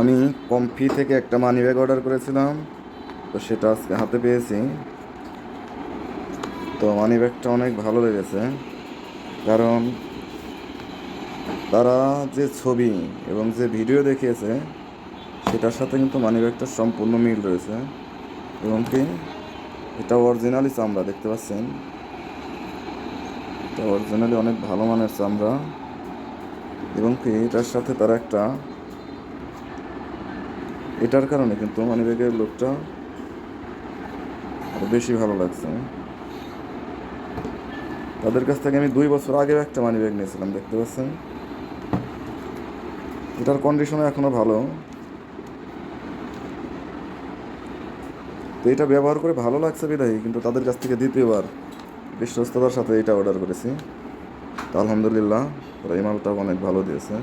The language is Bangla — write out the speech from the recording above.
আমি কমফি থেকে একটা মানি ব্যাগ অর্ডার করেছিলাম, তো সেটা আজকে হাতে পেয়েছি। তো মানি ব্যাগটা অনেক ভালো লেগেছে, কারণ তারা যে ছবি এবং যে ভিডিও দেখিয়েছে, সেটার সাথে কিন্তু মানি ব্যাগটার সম্পূর্ণ মিল রয়েছে। এবং কি, এটা অরিজিনালি চামড়া, দেখতে পাচ্ছেন? এটা অরিজিনালি অনেক ভালো মানের চামড়া। এবং কি, এটার সাথে তারা একটা এটার কারণে কিন্তু মানি ব্যাগের লোকটা বেশি ভালো লাগছে। তাদের কাছ থেকে আমি দুই বছর আগেও একটা মানি ব্যাগ নিয়েছিলাম, দেখতে পাচ্ছেন? এটার কন্ডিশনও এখনও ভালো। তো এটা ব্যবহার করে ভালো লাগছে বিদায়ী, কিন্তু তাদের কাছ থেকে দ্বিতীয়বার বিশ্বস্ততার সাথে এটা অর্ডার করেছি। তো আলহামদুলিল্লাহ, ওরা এই মালটাও অনেক ভালো দিয়েছে।